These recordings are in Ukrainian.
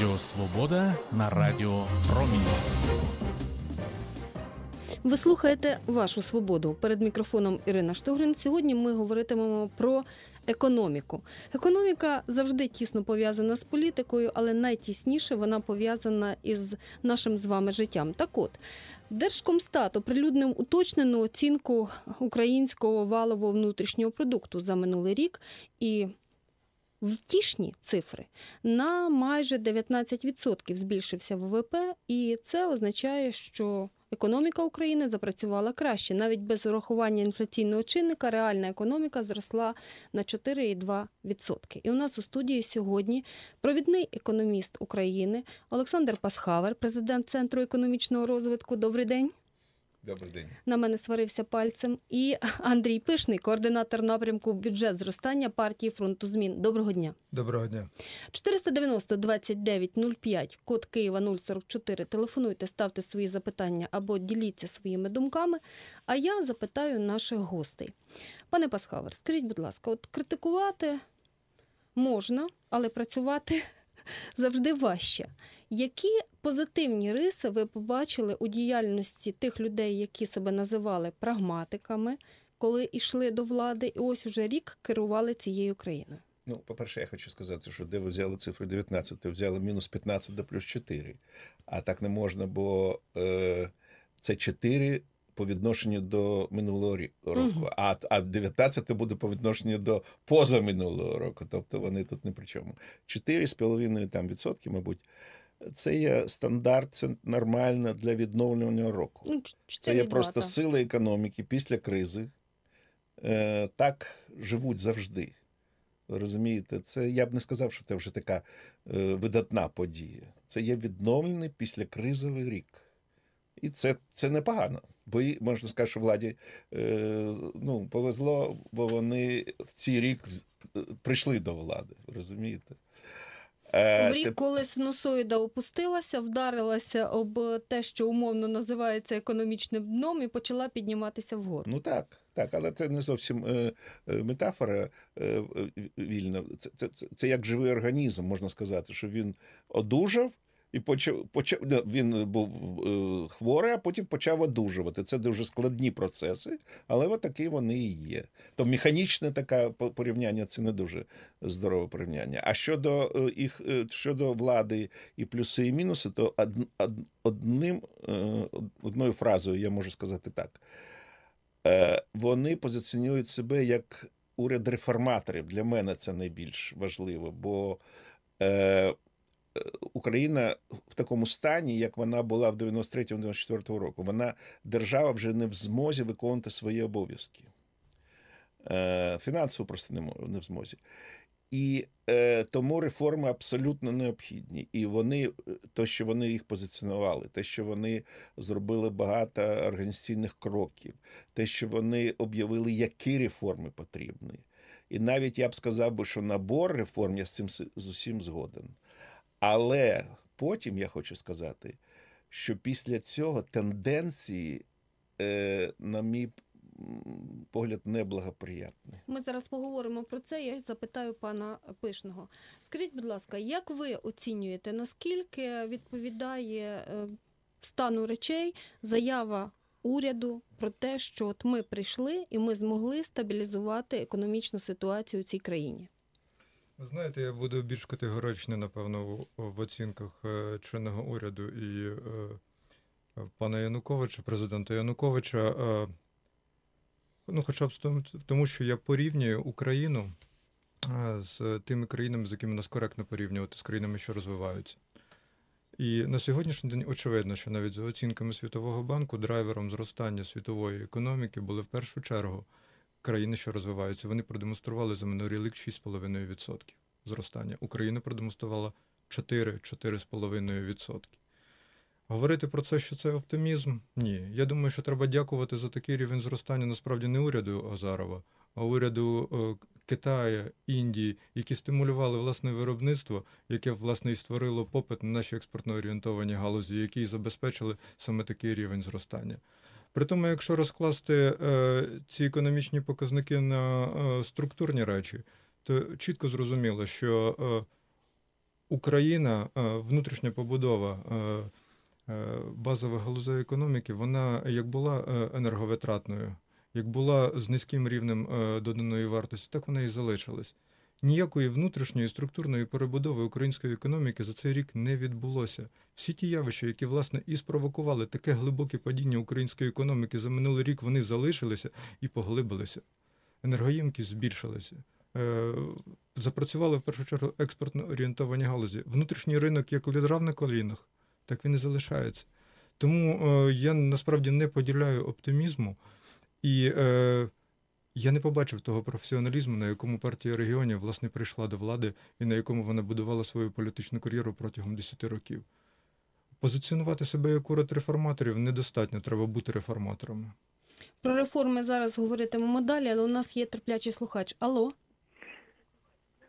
Радіо Свобода на Радіо Промінь. Ви слухаєте вашу свободу перед мікрофоном Ірина Штогрин. Сьогодні ми говоритимемо про економіку. Економіка завжди тісно пов'язана з політикою, але найтісніше вона пов'язана із нашим з вами життям. Так от Держкомстат оприлюднив уточнену оцінку українського валового внутрішнього продукту за минулий рік і. Втішні цифри на майже 19% збільшився ВВП, і це означає, що економіка України запрацювала краще. Навіть без урахування інфляційного чинника реальна економіка зросла на 4,2%. І у нас у студії сьогодні провідний економіст України Олександр Пасхавер, президент Центру економічного розвитку. Добрий день. Добрий день. На мене сварився пальцем. І Андрій Пишний, координатор напрямку бюджет зростання партії фронту змін. Доброго дня. Доброго дня. 490 2905, код Києва 044. Телефонуйте, ставте свої запитання або діліться своїми думками. А я запитаю наших гостей. Пане Пасхавер, скажіть, будь ласка, от критикувати можна, але працювати завжди важче. Які позитивні риси ви побачили у діяльності тих людей, які себе називали прагматиками, коли йшли до влади, і ось уже рік керували цією країною? Ну, по-перше, я хочу сказати, що де ви взяли цифру 19, ви взяли мінус 15 до плюс 4. А так не можна, бо е, це 4 по відношенню до минулого року, Мгм. а, а 19 буде по відношенню до позаминулого року. Тобто вони тут не при чому. 4,5 там відсотки, мабуть. Це є стандарт, це нормально для відновлювання року. Ну, Це є просто сила економіки після кризи. Е, так живуть завжди. Ви Розумієте, це я б не сказав, що це вже така е, видатна подія. Це є відновлений післякризовий рік. І це, це непогано. Бо можна сказати, що владі е, ну, повезло, бо вони в цей рік е, прийшли до влади. Розумієте? Е, В рік, коли синусоїда опустилася, вдарилася об те, що умовно називається економічним дном, і почала підніматися вгору. Ну так, так, але це не зовсім е, метафора е, вільна. Це, це, це, це як живий організм, можна сказати, що він одужав і почав, почав він був е, хворий, а потім почав одужувати. Це дуже складні процеси, але от вони і є. То механічне таке порівняння це не дуже здорове порівняння. А щодо е, їх е, щодо влади і плюси, і мінуси, то од, од, одним е, одною фразою я можу сказати так. Е, вони позиціонують себе як уряд реформаторів. Для мене це найбільш важливо, бо е, Україна в такому стані, як вона була в 93-94 року, вона держава вже не в змозі виконувати свої обов'язки. Е, фінансово просто не, в змозі. І е, тому реформи абсолютно необхідні. І вони, е, то, що вони їх позиціонували, те, що вони зробили багато організаційних кроків, те, що вони об'явили, які реформи потрібні. І навіть я б сказав би, що набор реформ я з цим з усім згоден. Але потім я хочу сказати, що після цього тенденції, е, на мій погляд, неблагоприятні. Ми зараз поговоримо про це. Я запитаю пана Пишного. Скажіть, будь ласка, як ви оцінюєте, наскільки відповідає е, стану речей заява уряду про те, що от ми прийшли і ми змогли стабілізувати економічну ситуацію у цій країні? Знаєте, я буду більш категоричний, напевно, в, оцінках е, чинного уряду і е, пана Януковича, президента Януковича. Е, ну, хоча б тому, що я порівнюю Україну з тими країнами, з якими нас коректно порівнювати, з країнами, що розвиваються. І на сьогоднішній день очевидно, що навіть за оцінками Світового банку драйвером зростання світової економіки були в першу чергу країни, що розвиваються. Вони продемонстрували за минулий рік 6,5% зростання. Україна продемонструвала 4-4,5%. Говорити про це, що це оптимізм? Ні. Я думаю, що треба дякувати за такий рівень зростання насправді не уряду Азарова, а уряду е, Китаю, Індії, які стимулювали власне виробництво, яке власне і створило попит на наші експортно орієнтовані галузі, які забезпечили саме такий рівень зростання. При тому, якщо розкласти е, ці економічні показники на е, структурні речі, то чітко зрозуміло, що е, Україна, внутрішня побудова базових галузей економіки, вона як була енерговитратною, як була з низьким рівнем доданої вартості, так вона і залишилась. Ніякої внутрішньої структурної перебудови української економіки за цей рік не відбулося. Всі ті явища, які власне і спровокували таке глибоке падіння української економіки за минулий рік, вони залишилися і поглибилися. Енергоємкість збільшилася. Е, Запрацювали в першу чергу експортно орієнтовані галузі. Внутрішній ринок як лежав на колінах, так він і залишається. Тому е, я насправді не поділяю оптимізму, і е, я не побачив того професіоналізму, на якому партія регіонів власне прийшла до влади і на якому вона будувала свою політичну кар'єру протягом 10 років. Позиціонувати себе як уряд реформаторів недостатньо, треба бути реформаторами. Про реформи зараз говоритимемо далі, але у нас є терплячий слухач. Алло.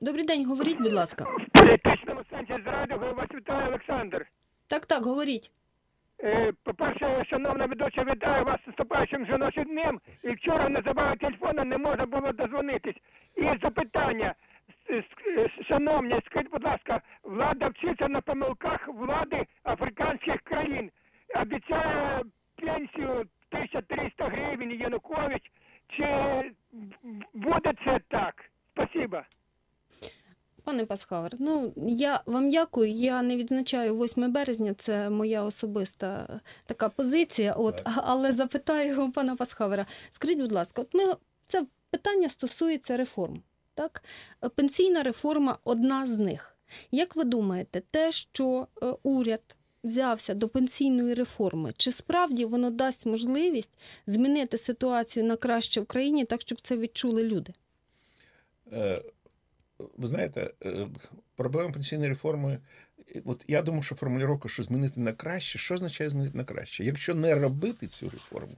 Добрий день, говоріть, будь ласка. В політичному сенсі з радіо вас вітає Олександр. Так, так, говоріть. Е, По-перше, шановна ведуча, вітаю вас з наступаючим жіночим днем. І вчора на забаві телефону не можна було дозвонитись. І запитання. Шановні, скажіть, будь ласка, влада вчиться на помилках влади африканських країн. Обіцяє пенсію 1300 гривень Янукович. Чи буде це так? Спасибо. Пане Пасхавер, ну я вам дякую. Я не відзначаю 8 березня, це моя особиста така позиція. От, а- але запитаю пана Пасхавера. Скажіть, будь ласка, от ми це питання стосується реформ. Так, Е, пенсійна реформа одна з них. Як ви думаєте, те, що е, уряд взявся до пенсійної реформи, чи справді воно дасть можливість змінити ситуацію на краще в країні, так щоб це відчули люди? Е, Ви знаєте, е, проблема пенсійної реформи. е, От я думаю, що формулювання, що змінити на краще, що означає змінити на краще? Якщо не робити цю реформу,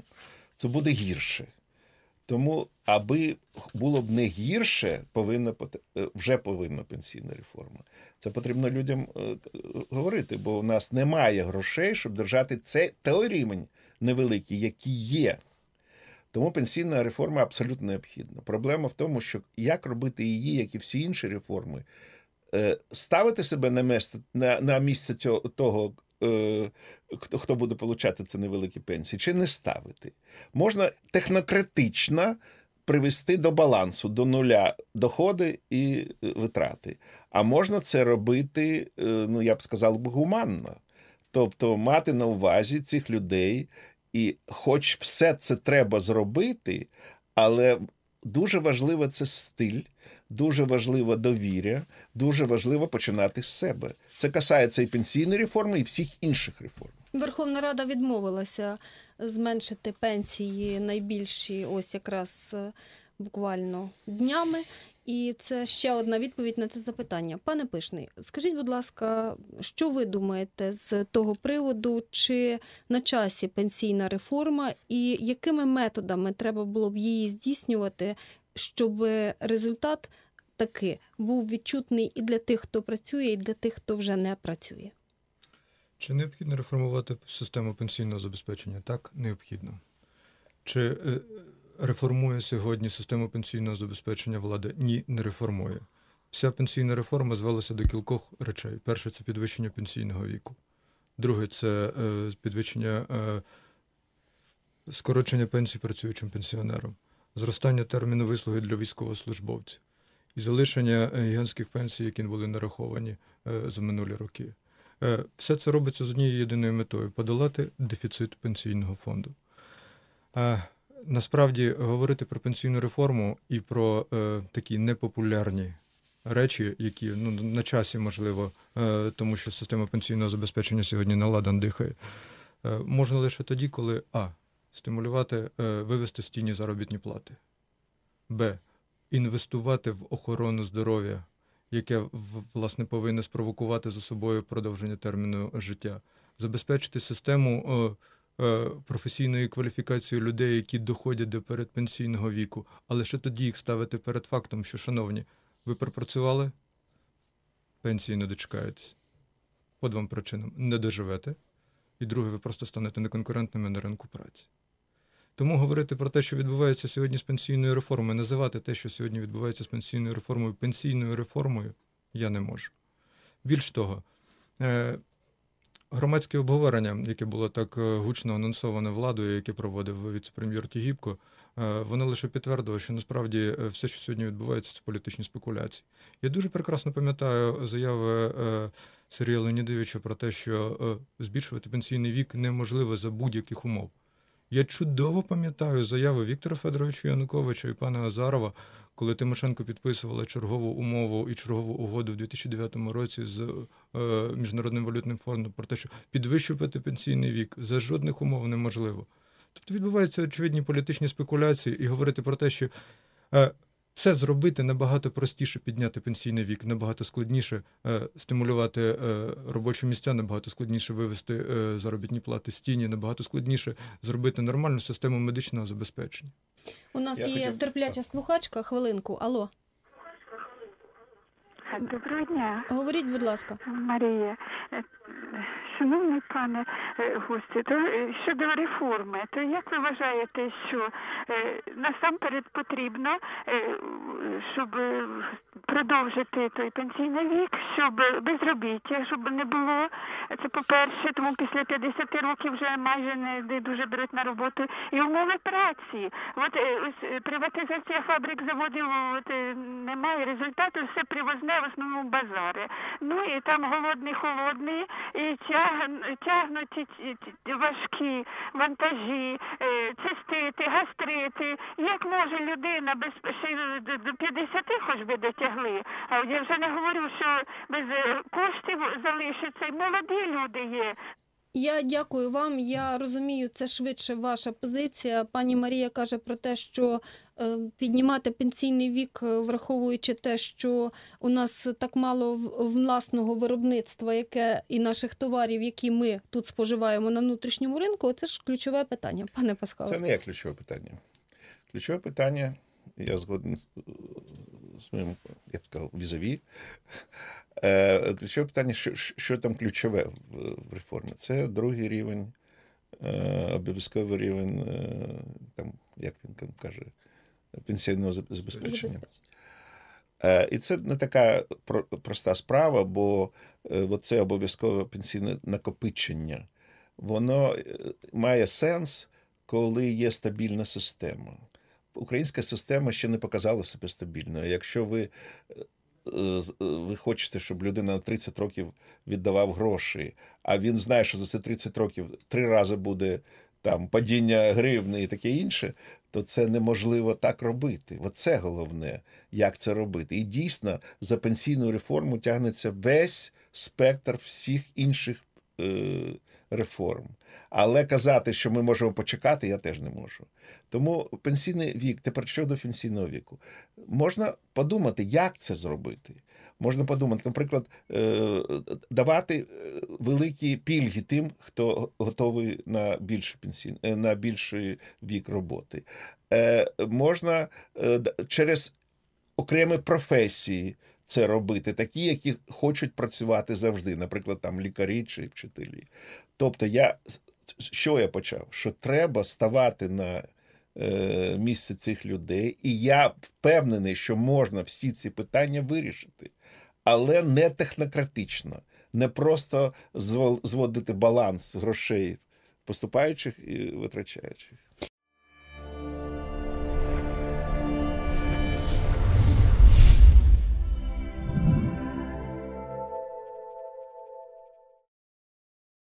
це буде гірше. Тому, аби було б не гірше, повинна е, вже повинна пенсійна реформа. Це потрібно людям е, говорити, бо у нас немає грошей, щоб держати це той рівень невеликий, який є. Тому пенсійна реформа абсолютно необхідна. Проблема в тому, що як робити її, як і всі інші реформи, Е, ставити себе на місце, на, на місце цього, того, е, хто, хто буде получати це невеликі пенсії, чи не ставити. Можна технократично привести до балансу, до нуля доходи і е, витрати. А можна це робити, ну я б сказав, гуманно. Тобто мати на увазі цих людей, і хоч все це треба зробити, але дуже важливо це стиль, дуже важливо довір'я, дуже важливо починати з себе. Це касається і пенсійної реформи, і всіх інших реформ. Верховна Рада відмовилася зменшити пенсії найбільші, ось якраз е, буквально днями. І це ще одна відповідь на це запитання. Пане Пишний, скажіть, будь ласка, що ви думаєте з того приводу, чи на часі пенсійна реформа, і якими методами треба було б її здійснювати, щоб результат таки був відчутний і для тих, хто працює, і для тих, хто вже не працює? Чи необхідно реформувати систему пенсійного забезпечення? Так, необхідно. Чи е, реформує сьогодні систему пенсійного забезпечення влада? Ні, не реформує. Вся пенсійна реформа звелася до кількох речей. Перше це підвищення пенсійного віку. Друге це е, підвищення е, скорочення пенсій працюючим пенсіонерам, зростання терміну вислуги для військовослужбовців і залишення е, гігантських пенсій, які були нараховані е, за минулі роки. Е, Все це робиться з однією єдиною метою подолати дефіцит пенсійного фонду. Насправді говорити про пенсійну реформу і про е, такі непопулярні речі, які ну, на часі можливо, е, тому що система пенсійного забезпечення сьогодні наладан дихає, е, можна лише тоді, коли а. Стимулювати, е, вивести з заробітні плати, б. Інвестувати в охорону здоров'я яке власне повинне спровокувати за собою продовження терміну життя, забезпечити систему професійної кваліфікації людей, які доходять до передпенсійного віку, але ще тоді їх ставити перед фактом, що, шановні, ви пропрацювали, пенсії не дочекаєтесь. По двом причинам не доживете, і друге, ви просто станете неконкурентними на ринку праці. Тому говорити про те, що відбувається сьогодні з пенсійною реформою, називати те, що сьогодні відбувається з пенсійною реформою, пенсійною реформою, я не можу. Більш того, е, громадське обговорення, яке було так е, гучно анонсоване владою, яке проводив віце-прем'єр Тігіпко, е, воно лише підтвердило, що насправді е, все, що сьогодні відбувається, це політичні спекуляції. Я дуже прекрасно пам'ятаю заяви Сергія Леонідовича про те, що збільшувати пенсійний вік неможливо за будь-яких умов. Я чудово пам'ятаю заяви Віктора Федоровича Януковича і пана Азарова, коли Тимошенко підписувала чергову умову і чергову угоду в 2009 році з е, Міжнародним валютним фондом про те, що підвищувати пенсійний вік за жодних умов неможливо. Тобто відбуваються очевидні політичні спекуляції і говорити про те, що е, це зробити набагато простіше підняти пенсійний вік, набагато складніше е, стимулювати е, робочі місця, набагато складніше вивести е, заробітні плати з тіні, набагато складніше зробити нормальну систему медичного забезпечення. У нас Я є хотів- терпляча слухачка. Хвилинку. Алло, Доброго дня, говоріть, будь ласка. Марія. Шановний пане е, гості, то е, щодо реформи, то як ви вважаєте, що е, насамперед потрібно, щоб продовжити той пенсійний вік, щоб безробіття, щоб не було. Це по-перше, тому після 50 років вже майже не дуже беруть на роботу. І умови праці. От ось приватизація фабрик, заводів от, немає результату, все привозне, в основному базари. Ну і там голодний, холодний, і тяг, тягнуті важкі вантажі, е, цистити, гастрити. Як може людина без до 50 хоч би дотягли? А я вже не говорю, що без е, коштів залишиться. І молоді люди є. Я дякую вам. Я розумію, це швидше ваша позиція. Пані Марія каже про те, що е, піднімати пенсійний вік, е, враховуючи те, що у нас так мало власного виробництва, яке і наших товарів, які ми тут споживаємо на внутрішньому ринку, це ж ключове питання, пане Паскале. Це не є ключове питання. Ключове питання, я згоден з, моїм, я б сказав, візаві. Е, ключове питання, що, що там ключове в, реформі? Це другий рівень, е, обов'язковий рівень, е, там, як він там каже, пенсійного забезпечення. І це не така про- проста справа, бо це обов'язкове пенсійне накопичення. Воно має сенс, коли є стабільна система. Українська система ще не показала себе стабільною. Якщо ви, е, е, ви хочете, щоб людина на 30 років віддавав гроші, а він знає, що за ці 30 років три рази буде там падіння гривни і таке інше, то це неможливо так робити. Оце головне, як це робити. І дійсно за пенсійну реформу тягнеться весь спектр всіх інших е, реформ. Але казати, що ми можемо почекати, я теж не можу. Тому пенсійний вік, тепер щодо пенсійного віку, можна подумати, як це зробити. Можна подумати, наприклад, е, давати е, великі пільги тим, хто готовий на більший пенсійний, е, на більший вік роботи. Можна через окремі професії це робити, такі, які хочуть працювати завжди, наприклад, там лікарі чи вчителі. Тобто, я що я почав? Що треба ставати на е, місце цих людей, і я впевнений, що можна всі ці питання вирішити, але не технократично, не просто зводити баланс грошей поступаючих і витрачаючих.